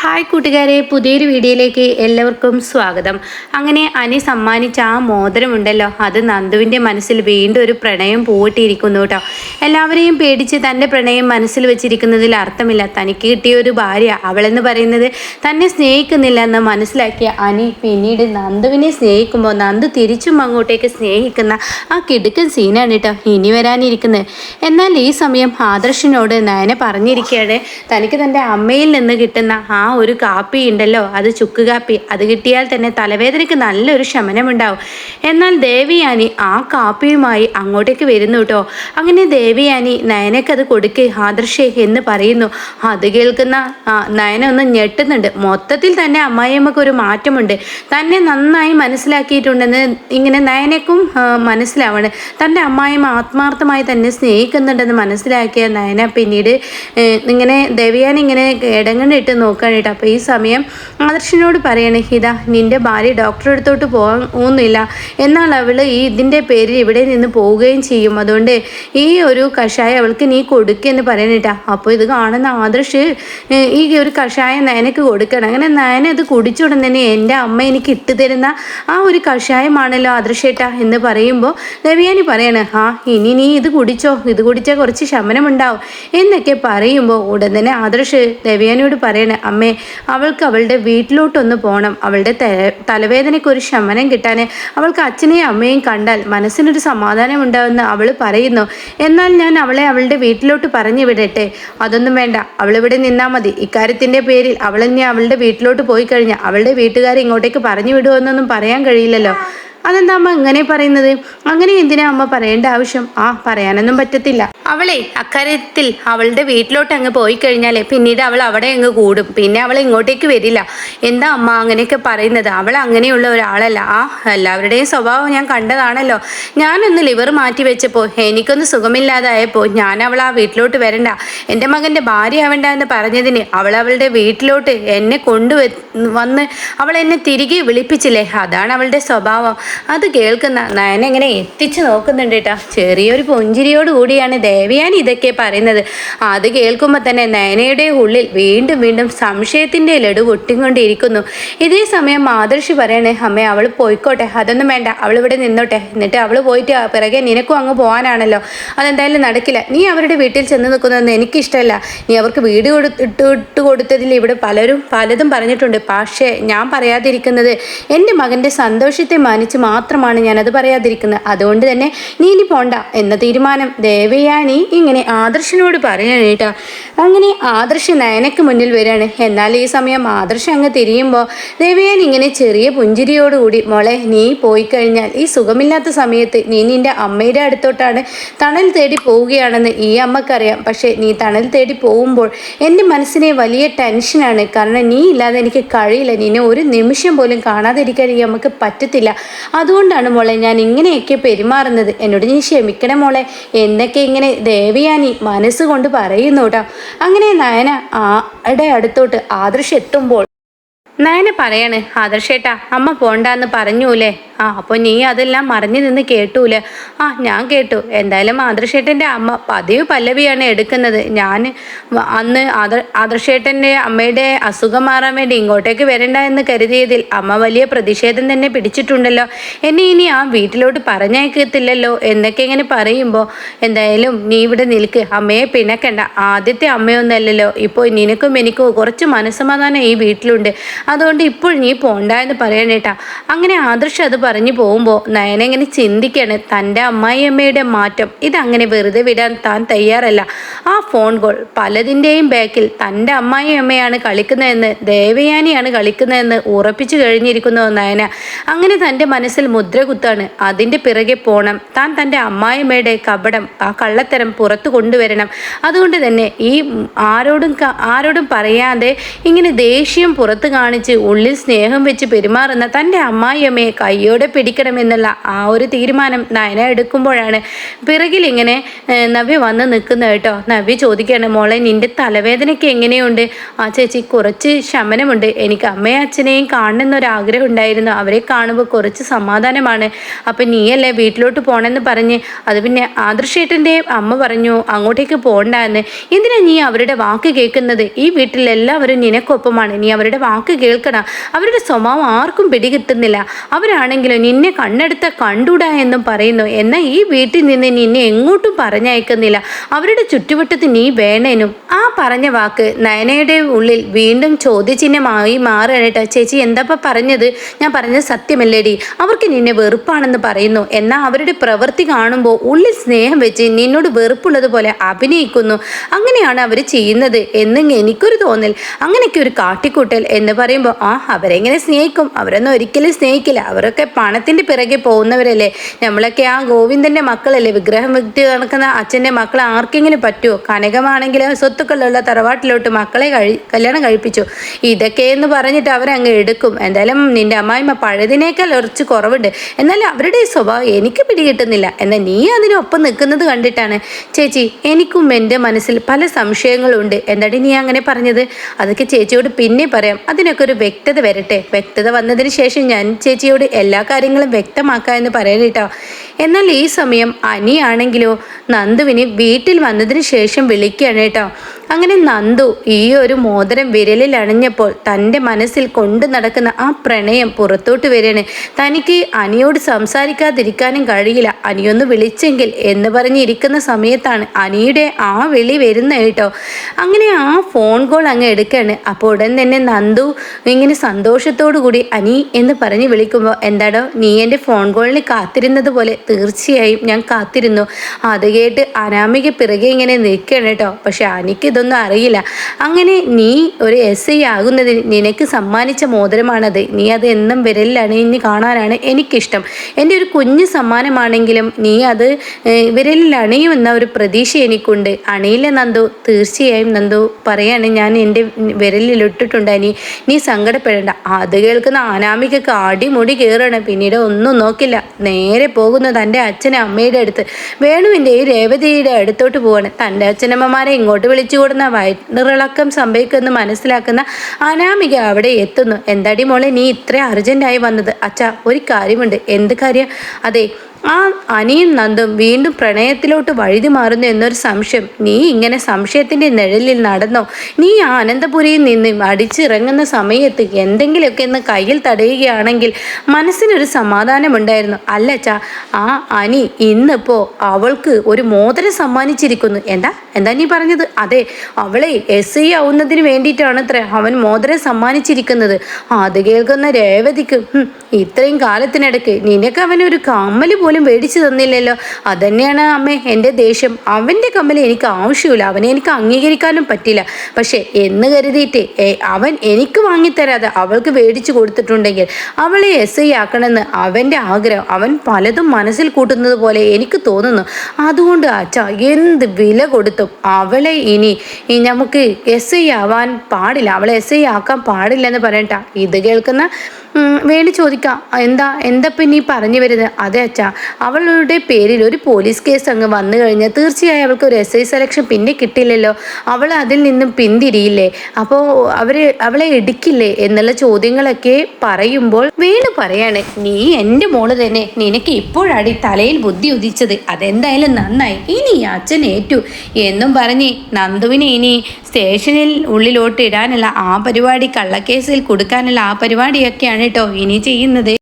Hi കൂട്ടുകാരെ പുതിയൊരു വീഡിയോയിലേക്ക് എല്ലാവർക്കും സ്വാഗതം. അങ്ങനെ അനി സമ്മാനിച്ച ആ മോതിരമുണ്ടല്ലോ അത് നന്ദുവിന്റെ മനസ്സിൽ വീണ്ടും ഒരു പ്രണയം പൂവിട്ടിരിക്കുന്നു കേട്ടോ. എല്ലാവരെയും പേടിച്ച് തന്റെ പ്രണയം മനസ്സിൽ വെച്ചിരിക്കുന്നതിൽ അർത്ഥമില്ല. തനിക്ക് കിട്ടിയ ഒരു ഭാര്യ അവളെന്ന് പറയുന്നത് തന്നെ സ്നേഹിക്കുന്നില്ല എന്ന് മനസ്സിലാക്കിയ അനി പിന്നീട് നന്ദുവിനെ സ്നേഹിക്കുമ്പോൾ നന്ദു തിരിച്ചും അങ്ങോട്ടേക്ക് സ്നേഹിക്കുന്ന ആ കിടുക്കൻ സീനാണ് കേട്ടോ ഇനി വരാനിരിക്കുന്നത്. എന്നാൽ ഈ സമയം ആദർശിനോട് നയന പറഞ്ഞിരിക്കുകയാണ് തനിക്ക് തന്റെ അമ്മയിൽ നിന്ന് കിട്ടുന്ന ആ ഒരു കാപ്പി ഉണ്ടല്ലോ അത് ചുക്ക് കാപ്പി. അത് കിട്ടിയാൽ തന്നെ തലവേദനയ്ക്ക് നല്ലൊരു ശമനമുണ്ടാവും. എന്നാൽ ദേവിയാനി ആ കാപ്പിയുമായി അങ്ങോട്ടേക്ക് വരുന്നു കേട്ടോ അങ്ങനെ ദേവിയാനി നയനക്ക് അത് കൊടുക്കേ ആദർശേ എന്ന് പറയുന്നു. അത് കേൾക്കുന്ന നയന ഒന്ന് ഞെട്ടുന്നുണ്ട്. മൊത്തത്തിൽ തന്നെ അമ്മായിയമ്മക്ക് ഒരു മാറ്റമുണ്ട്. തന്നെ നന്നായി മനസ്സിലാക്കിയിട്ടുണ്ടെന്ന് ഇങ്ങനെ നയനക്കും മനസ്സിലാവണം. തന്റെ അമ്മായിയമ്മ ആത്മാർത്ഥമായി തന്നെ സ്നേഹിക്കുന്നുണ്ടെന്ന് മനസ്സിലാക്കിയ നയന പിന്നീട് ഇങ്ങനെ ദേവിയാനി ഇങ്ങനെ ഇടങ്ങണ്ടിട്ട് നോക്കുകയാണ് കേട്ടോ അപ്പോൾ ഈ സമയം ആദർശനോട് പറയണേ ഹിത നിന്റെ ഭാര്യ ഡോക്ടറെ അടുത്തോട്ട് പോകാൻ ഒന്നുമില്ല എന്നാൽ അവൾ ഈ ഇതിന്റെ പേരിൽ ഇവിടെ നിന്ന് പോവുകയും ചെയ്യും. അതുകൊണ്ട് ഈ ഒരു കഷായം അവൾക്ക് നീ കൊടുക്കെന്ന് പറയണേട്ടാ. അപ്പോൾ ഇത് കാണുന്ന ആദർശ് ഈ ഒരു കഷായം നയനക്ക് കൊടുക്കണം. അങ്ങനെ നയന അത് കുടിച്ചുടൻ തന്നെ എന്റെ അമ്മ എനിക്ക് ഇട്ട് തരുന്ന ആ ഒരു കഷായമാണല്ലോ ആദർശേട്ടാ എന്ന് പറയുമ്പോൾ രവിയാനി പറയണേ ആ ഇനി നീ ഇത് കുടിച്ചോ? ഇത് കുടിച്ചാൽ കുറച്ച് ശമനമുണ്ടാവും. എന്നൊക്കെ പറയുമ്പോൾ ഉടൻ തന്നെ ആദർശ് ദേവിയാനിയോട് പറയണേ അമ്മേ അവൾക്ക് അവളുടെ വീട്ടിലോട്ടൊന്ന് പോകണം അവളുടെ തലവേദനയ്ക്ക് ഒരു ശമനം കിട്ടാൻ അവൾക്ക് അച്ഛനെയും അമ്മയും കണ്ടാൽ മനസ്സിനൊരു സമാധാനം ഉണ്ടാവുമെന്ന് അവൾ പറയുന്നു. എന്നാൽ ഞാൻ അവളെ അവളുടെ വീട്ടിലോട്ട് പറഞ്ഞു വിടട്ടെ. അതൊന്നും വേണ്ട. അവളിവിടെ നിന്നാൽ മതി. ഇക്കാര്യത്തിന്റെ പേരിൽ അവൾ അവളുടെ വീട്ടിലോട്ട് പോയി കഴിഞ്ഞാൽ അവളുടെ വീട്ടുകാരെ ഇങ്ങോട്ടേക്ക് പറഞ്ഞു വിടുമെന്നൊന്നും പറയാൻ കഴിയില്ലല്ലോ. അതെന്താ അമ്മ ഇങ്ങനെ പറയുന്നത്? അങ്ങനെ എന്തിനാ അമ്മ പറയേണ്ട ആവശ്യം? ആ പറയാനൊന്നും പറ്റത്തില്ല. അവളെ അക്കാര്യത്തിൽ അവളുടെ വീട്ടിലോട്ട് അങ്ങ് പോയി കഴിഞ്ഞാലേ പിന്നീട് അവൾ അവിടെ അങ്ങ് കൂടും. പിന്നെ അവൾ ഇങ്ങോട്ടേക്ക് വരില്ല. എന്താ അമ്മ അങ്ങനെയൊക്കെ പറയുന്നത്? അവൾ അങ്ങനെയുള്ള ഒരാളല്ല. ആ എല്ലാവരുടെയും സ്വഭാവം ഞാൻ കണ്ടതാണല്ലോ. ഞാനൊന്ന് ലിവർ മാറ്റി വെച്ചപ്പോൾ എനിക്കൊന്ന് സുഖമില്ലാതായപ്പോൾ ഞാൻ അവൾ ആ വീട്ടിലോട്ട് വരണ്ട. എന്റെ മകന്റെ ഭാര്യ ആവണ്ട എന്ന് പറഞ്ഞതിന് അവൾ അവളുടെ വീട്ടിലോട്ട് എന്നെ കൊണ്ടുവന്ന് അവൾ എന്നെ തിരികെ വിളിപ്പിച്ചില്ലേ? അതാണ് അവളുടെ സ്വഭാവം. അത് കേൾക്കുന്ന നയന ഇങ്ങനെ എത്തിച്ച് നോക്കുന്നുണ്ട് കേട്ടോ. ചെറിയൊരു പുഞ്ചിരിയോട് കൂടിയാണ് ദേവയാനി ഇതൊക്കെ പറയുന്നത്. അത് കേൾക്കുമ്പോൾ തന്നെ നയനയുടെ ഉള്ളിൽ വീണ്ടും വീണ്ടും സംശയത്തിന്റെ ലഡു പൊട്ടിക്കൊണ്ടിരിക്കുന്നു. ഇതേ സമയം മാതൃഷി പറയണേ അമ്മേ അവൾ പോയിക്കോട്ടെ അതൊന്നും വേണ്ട അവൾ ഇവിടെ നിന്നോട്ടെ. എന്നിട്ട് അവൾ പോയിട്ട് പിറകെ നിനക്കും അങ്ങ് പോകാനാണല്ലോ അതെന്തായാലും നടക്കില്ല. നീ അവരുടെ വീട്ടിൽ ചെന്ന് നിൽക്കുന്നതെന്ന് എനിക്കിഷ്ടമല്ല. നീ അവർക്ക് വീട് കൊടുത്തിട്ട് ഇട്ട് കൊടുത്തതിൽ ഇവിടെ പലരും പലതും പറഞ്ഞിട്ടുണ്ട്. പക്ഷേ ഞാൻ പറയാതിരിക്കുന്നത് എന്റെ മകന്റെ സന്തോഷത്തെ മാനിച്ച് മാത്രമാണ് ഞാനത് പറയാതിരിക്കുന്നത്. അതുകൊണ്ട് തന്നെ നീ ഇനി പോണ്ട എന്ന തീരുമാനം ദേവയാനി ഇങ്ങനെ ആദർശനോട് പറയാണ് കേട്ടോ. അങ്ങനെ ആദർശ് നയനക്ക് മുന്നിൽ വരികയാണ് എന്നാൽ ഈ സമയം ആദർശ് അങ്ങ് തിരിയുമ്പോൾ ദേവയാനി ഇങ്ങനെ ചെറിയ പുഞ്ചിരിയോടുകൂടി മോളെ നീ പോയി കഴിഞ്ഞാൽ ഈ സുഖമില്ലാത്ത സമയത്ത് നീ നിന്റെ അമ്മയുടെ അടുത്തോട്ടാണ് തണൽ തേടി പോവുകയാണെന്ന് ഈ അമ്മക്കറിയാം. പക്ഷേ നീ തണൽ തേടി പോകുമ്പോൾ എന്റെ മനസ്സിനെ വലിയ ടെൻഷനാണ് കാരണം നീ ഇല്ലാതെ എനിക്ക് കഴിയില്ല. നിന്നെ ഒരു നിമിഷം പോലും കാണാതിരിക്കാൻ ഈ അമ്മയ്ക്ക് പറ്റത്തില്ല. അതുകൊണ്ടാണ് മോളെ ഞാൻ ഇങ്ങനെയൊക്കെ പെരുമാറുന്നത്. എന്നോട് നീ ക്ഷമിക്കണേ മോളെ. എന്നൊക്കെ ഇങ്ങനെ ദേവിയാനി മനസ്സുകൊണ്ട് പറയുന്നു കേട്ടോ. അങ്ങനെ നയന ആടെ അടുത്തോട്ട് ആദർശ് എത്തുമ്പോൾ നയന പറയാണ്. ആദർശേട്ടാ അമ്മ പോണ്ടാന്ന് പറഞ്ഞൂലേ. ആ അപ്പോൾ നീ അതെല്ലാം മറിഞ്ഞു നിന്ന് കേട്ടൂലേ? ആ ഞാൻ കേട്ടു. എന്തായാലും ആദർശേട്ടന്റെ അമ്മ പതിവ് പല്ലവിയാണ് എടുക്കുന്നത്. ഞാൻ അന്ന് ആദർ ആദർശേട്ടന്റെ അമ്മയുടെ അസുഖം മാറാൻ വേണ്ടി ഇങ്ങോട്ടേക്ക് വരണ്ട എന്ന് കരുതിയതിൽ അമ്മ വലിയ പ്രതിഷേധം തന്നെ പിടിച്ചിട്ടുണ്ടല്ലോ. എന്നെ ഇനി ആ വീട്ടിലോട്ട് പറഞ്ഞയക്കത്തില്ലല്ലോ എന്നൊക്കെ ഇങ്ങനെ പറയുമ്പോൾ എന്തായാലും നീ ഇവിടെ നിൽക്ക്. അമ്മയെ പിണക്കണ്ട. ആദ്യത്തെ അമ്മയൊന്നല്ലല്ലോ. ഇപ്പോൾ നിനക്കും എനിക്കും കുറച്ച് മനസ്സമാധാനം ഈ വീട്ടിലുണ്ട്. അതുകൊണ്ട് ഇപ്പോൾ നീ പോണ്ട എന്ന് പറയണേട്ടാ അങ്ങനെ ആദർശ് അത് പറഞ്ഞു പോകുമ്പോൾ നയന ഇങ്ങനെ ചിന്തിക്കാണ്. തന്റെ അമ്മായിയമ്മയുടെ മാറ്റം. ഇതങ്ങനെ വെറുതെ വിടാൻ താൻ തയ്യാറല്ല. ആ ഫോൺ കോൾ പലതിന്റെയും ബാക്കിൽ തന്റെ അമ്മായിയമ്മയാണ് കളിക്കുന്നതെന്ന് ദേവയാനിയാണ് കളിക്കുന്നതെന്ന് ഉറപ്പിച്ചു കഴിഞ്ഞിരിക്കുന്നു നയന. അങ്ങനെ തന്റെ മനസ്സിൽ മുദ്ര കുത്താണ്. അതിന്റെ പിറകെ പോണം. താൻ തന്റെ അമ്മായിയമ്മയുടെ കപടം ആ കള്ളത്തരം പുറത്തു കൊണ്ടുവരണം. അതുകൊണ്ട് തന്നെ ഈ ആരോടും ആരോടും പറയാതെ ഇങ്ങനെ ദേഷ്യം പുറത്ത് കാണിച്ച് കാണിച്ച് ഉള്ളിൽ സ്നേഹം വെച്ച് പെരുമാറുന്ന തന്റെ അമ്മായിയമ്മയെ കയ്യോടെ പിടിക്കണമെന്നുള്ള ആ ഒരു തീരുമാനം നയന എടുക്കുമ്പോഴാണ്. പിറകിൽ ഇങ്ങനെ നവ്യ വന്ന് നിൽക്കുന്നത് കേട്ടോ. നവ്യ ചോദിക്കുകയാണ് മോളെ നിന്റെ തലവേദനയ്ക്ക് എങ്ങനെയുണ്ട്? ആ ചേച്ചി കുറച്ച് ശമനമുണ്ട്. എനിക്ക് അമ്മയും അച്ഛനെയും കാണണമെന്നൊരാഗ്രഹം ഉണ്ടായിരുന്നു. അവരെ കാണുമ്പോൾ കുറച്ച് സമാധാനമാണ്. അപ്പം നീയല്ലേ വീട്ടിലോട്ട് പോകണമെന്ന് പറഞ്ഞ് അത് പിന്നെ ആദർശേട്ടന്റെ അമ്മ പറഞ്ഞു അങ്ങോട്ടേക്ക് പോകണ്ടെന്ന് എന്തിനാ നീ അവരുടെ വാക്ക് കേൾക്കുന്നത്? ഈ വീട്ടിലെല്ലാവരും നിനക്കൊപ്പമാണ്. നീ അവരുടെ വാക്ക് കേൾക്കണം അവരുടെ സ്വഭാവം ആർക്കും പിടികിട്ടുന്നില്ല. അവരാണെങ്കിലും നിന്നെ കണ്ണെടുത്ത കണ്ടുടാ എന്നും പറയുന്നു. എന്നാൽ ഈ വീട്ടിൽ നിന്ന് നിന്നെ എങ്ങോട്ടും പറഞ്ഞയക്കുന്നില്ല. അവരുടെ ചുറ്റുവട്ടത്ത് നീ വേണേനും. ആ പറഞ്ഞ വാക്ക് നയനയുടെ ഉള്ളിൽ വീണ്ടും ചോദ്യചിഹ്നമായി മാറുകയായിട്ട് ചേച്ചി എന്താപ്പ പറഞ്ഞത്? ഞാൻ പറഞ്ഞത് സത്യമല്ലേടി. അവർക്ക് നിന്നെ വെറുപ്പാണെന്ന് പറയുന്നു. എന്നാൽ അവരുടെ പ്രവൃത്തി കാണുമ്പോൾ ഉള്ളിൽ സ്നേഹം വെച്ച് നിന്നോട് വെറുപ്പുള്ളതുപോലെ അഭിനയിക്കുന്നു. അങ്ങനെയാണ് അവർ ചെയ്യുന്നത്. എന്ന് എനിക്കൊരു തോന്നൽ. അങ്ങനെയൊക്കെ ഒരു കാട്ടിക്കൂട്ടൽ എന്ന് പറയുമ്പോൾ ആ അവരെങ്ങനെ സ്നേഹിക്കും? അവരൊന്നും ഒരിക്കലും സ്നേഹിക്കില്ല. അവരൊക്കെ പണത്തിന്റെ പിറകെ പോകുന്നവരല്ലേ. നമ്മളൊക്കെ ആ ഗോവിന്ദന്റെ മക്കളല്ലേ. വിഗ്രഹം വ്യക്തി നടക്കുന്ന അച്ഛന്റെ മക്കൾ ആർക്കെങ്കിലും പറ്റുമോ കനകമാണെങ്കിൽ സ്വത്തുക്കളുള്ള തറവാട്ടിലോട്ട് മക്കളെ കഴി കല്യാണം കഴിപ്പിച്ചു. ഇതൊക്കെ എന്ന് പറഞ്ഞിട്ട് അവരങ്ങ് എടുക്കും. എന്തായാലും നിന്റെ അമ്മായിമ്മ പഴയതിനേക്കാൾ ഉറച്ച് കുറവുണ്ട്. എന്നാൽ അവരുടെ സ്വഭാവം എനിക്ക് പിടികിട്ടുന്നില്ല. എന്നാൽ നീ അതിനൊപ്പം നിൽക്കുന്നത് കണ്ടിട്ടാണ്. ചേച്ചി എനിക്കും എന്റെ മനസ്സിൽ പല സംശയങ്ങളുണ്ട്. എന്താടി നീ അങ്ങനെ പറഞ്ഞത്? അതൊക്കെ ചേച്ചിയോട് പിന്നെ പറയാം. അതിനൊക്കെ ഒരു വ്യക്തത വരട്ടെ. വ്യക്തത വന്നതിന് ശേഷം ഞാൻ ചേച്ചിയോട് എല്ലാ കാര്യങ്ങളും വ്യക്തമാക്കാം എന്ന് പറയാൻ കേട്ടോ. എന്നാൽ ഈ സമയം അനിയാണെങ്കിലോ നന്ദുവിനെ വീട്ടിൽ വന്നതിന് ശേഷം വിളിക്കുകയാണ് കേട്ടോ. അങ്ങനെ നന്ദു ഈ ഒരു മോതിരം വിരലിൽ അണിഞ്ഞപ്പോൾ തന്റെ മനസ്സിൽ കൊണ്ടു നടക്കുന്ന ആ പ്രണയം പുറത്തോട്ട് വരികയാണ്. തനിക്ക് അനിയോട് സംസാരിക്കാതിരിക്കാനും കഴിയില്ല. അനിയൊന്ന് വിളിച്ചെങ്കിൽ എന്ന് പറഞ്ഞിരിക്കുന്ന സമയത്താണ് അനിയുടെ ആ വിളി വരുന്ന കേട്ടോ. അങ്ങനെ ആ ഫോൺ കോൾ അങ്ങ് എടുക്കുകയാണ്. അപ്പോൾ ഉടൻ തന്നെ നന്ദു ഇങ്ങനെ സന്തോഷത്തോടു കൂടി അനി എന്ന് പറഞ്ഞ് വിളിക്കുമ്പോൾ എന്താടോ നീ എന്റെ ഫോൺ കോളിന് കാത്തിരുന്നത് പോലെ തീർച്ചയായും ഞാൻ കാത്തിരുന്നു. അത് കേട്ട് അനാമിക പിറകെ ഇങ്ങനെ നിൽക്കുകയാണ് കേട്ടോ. പക്ഷെ അനിക്ക് ഇതൊന്നും അറിയില്ല. അങ്ങനെ നീ ഒരു എസ് ഐ ആകുന്നതിന് നിനക്ക് സമ്മാനിച്ച മോതിരമാണത്. നീ അത് എന്നും വിരലിലാണ് അണിഞ്ഞ് കാണാനാണ് എനിക്കിഷ്ടം. എന്റെ ഒരു കുഞ്ഞു സമ്മാനമാണെങ്കിലും നീ അത് വിരലിൽ അണിയുമെന്ന ഒരു പ്രതീക്ഷ എനിക്കുണ്ട്. അണിയില്ല നന്ദു. തീർച്ചയായും നന്ദു പറയാണ് ഞാൻ എന്റെ വിരലിൽ ഇട്ടിട്ടുണ്ട് അനി. നീ സങ്കടപ്പെടേണ്ട. അത് കേൾക്കുന്ന ആനാമിക്കൊക്കെ അടിമുടി കയറണം. പിന്നീട് ഒന്നും നോക്കില്ല. നേരെ പോകുന്നു തന്റെ അച്ഛനും അമ്മയുടെ അടുത്ത്. വേണുവിന്റെ ഈ രേവതിയുടെ അടുത്തോട്ട് പോവാണ്. തന്റെ അച്ഛനമ്മമാരെ ഇങ്ങോട്ട് വിളിച്ചു കൂടുന്ന വയറിളക്കം സംഭവിക്കുമെന്ന് മനസ്സിലാക്കുന്ന അനാമിക അവിടെ എത്തുന്നു. എന്താടി മോളെ നീ ഇത്ര അർജന്റായി വന്നത്? അച്ഛാ ഒരു കാര്യമുണ്ട്. എന്ത് കാര്യം? അതെ ആ അനിയും നന്ദും വീണ്ടും പ്രണയത്തിലോട്ട് വഴുതി മാറുന്നു എന്നൊരു സംശയം. നീ ഇങ്ങനെ സംശയത്തിന്റെ നിഴലിൽ നടന്നോ? നീ ആ അനന്തപുരിയിൽ നിന്ന് അടിച്ചിറങ്ങുന്ന സമയത്ത് എന്തെങ്കിലുമൊക്കെ ഒന്ന് കയ്യിൽ തടയുകയാണെങ്കിൽ മനസ്സിനൊരു സമാധാനമുണ്ടായിരുന്നു. അല്ല ചാ ആ അനി ഇന്നിപ്പോൾ അവൾക്ക് ഒരു മോതിരം സമ്മാനിച്ചിരിക്കുന്നു. എന്താ? എന്താ നീ പറഞ്ഞത്? അതെ അവളെ എസ് ഐ ആവുന്നതിന് വേണ്ടിയിട്ടാണ് അത്ര അവൻ മോതിരം സമ്മാനിച്ചിരിക്കുന്നത്. അത് കേൾക്കുന്ന രേവതിക്ക് ഇത്രയും കാലത്തിനിടയ്ക്ക് നിനക്ക് അവനൊരു കമ്മൽ പോലും മേടിച്ചു തന്നില്ലല്ലോ. അതന്നെയാണ് അമ്മേ എന്റെ ദേഷ്യം. അവന്റെ കമ്മൽ എനിക്ക് ആവശ്യമില്ല. അവനെ എനിക്ക് അംഗീകരിക്കാനും പറ്റില്ല. പക്ഷേ എന്ന് കരുതിയിട്ട് അവൻ എനിക്ക് വാങ്ങിത്തരാതെ അവൾക്ക് മേടിച്ചു കൊടുത്തിട്ടുണ്ടെങ്കിൽ അവളെ എസ് ഐ ആക്കണമെന്ന് അവന്റെ ആഗ്രഹം അവൻ പലതും മനസ്സിൽ കൂട്ടുന്നത് പോലെ എനിക്ക് തോന്നുന്നു. അതുകൊണ്ട് അച്ഛ എന്ത് വില കൊടുത്തും അവളെ ഇനി നമുക്ക് എസ് ഐ ആവാൻ പാടില്ല. അവളെ എസ് ഐ ആക്കാൻ പാടില്ലെന്ന് പറയട്ടാ ഇത് കേൾക്കുന്ന വേണ്ടി ചോദിക്കാം. എന്താ എന്താ പിന്നെ ഈ പറഞ്ഞു വരുന്നത്? അതെ അച്ഛാ. അവളുടെ പേരിൽ ഒരു പോലീസ് കേസ് അങ്ങ് വന്നു കഴിഞ്ഞാൽ തീർച്ചയായും അവൾക്ക് ഒരു എസ് ഐ സെലക്ഷൻ പിന്നെ കിട്ടില്ലല്ലോ. അവൾ അതിൽ നിന്നും പിന്തിരിയില്ലേ? അപ്പോൾ അവർ അവളെ എടുക്കില്ലേ എന്നുള്ള ചോദ്യങ്ങളൊക്കെ പറയുമ്പോൾ വേണു പറയാണ് നീ എന്റെ മോൾ തന്നെ. നിനക്ക് ഇപ്പോഴാണ് തലയിൽ ബുദ്ധി ഉദിച്ചത്. അതെന്തായാലും നന്നായി. ഇനി അച്ഛൻ ഏറ്റു. എന്നും പറഞ്ഞ് നന്ദുവിനെ ഇനി സ്റ്റേഷനിൽ ഉള്ളിലോട്ട് ഇടാനുള്ള ആ പരിപാടി കള്ളക്കേസിൽ കൊടുക്കാനുള്ള ആ പരിപാടിയൊക്കെയാണ് കേട്ടോ ഇനി ചെയ്യുന്നത്.